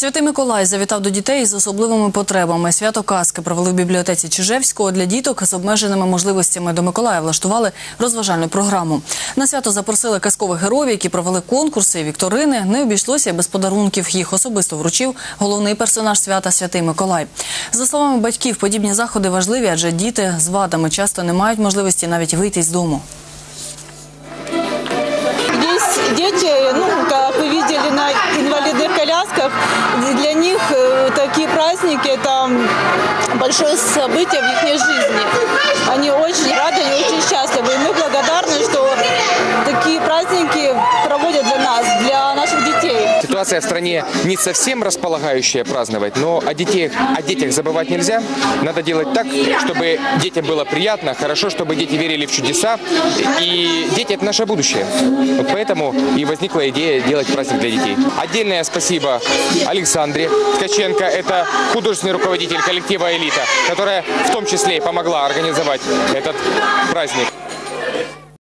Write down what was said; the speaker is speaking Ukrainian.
Святий Миколай завітав до дітей з особливими потребами. Свято казки провели в бібліотеці Чижевського. Для діток з обмеженими можливостями до Миколая влаштували розважальну програму. На свято запросили казкових героїв, які провели конкурси і вікторини. Не обійшлося без подарунків. Їх особисто вручив головний персонаж свята Святий Миколай. За словами батьків, подібні заходи важливі, адже діти з вадами часто не мають можливості навіть вийти з дому. Праздники – это большое событие в их жизни. Они очень Ситуация в стране не совсем располагающая праздновать, но о детях, о детях забывать нельзя. Надо делать так, чтобы детям было приятно, хорошо, чтобы дети верили в чудеса. И дети – это наше будущее. Вот поэтому и возникла идея делать праздник для детей. Отдельное спасибо Александре Ткаченко. Это художественный руководитель коллектива «Элита», которая в том числе и помогла организовать этот праздник.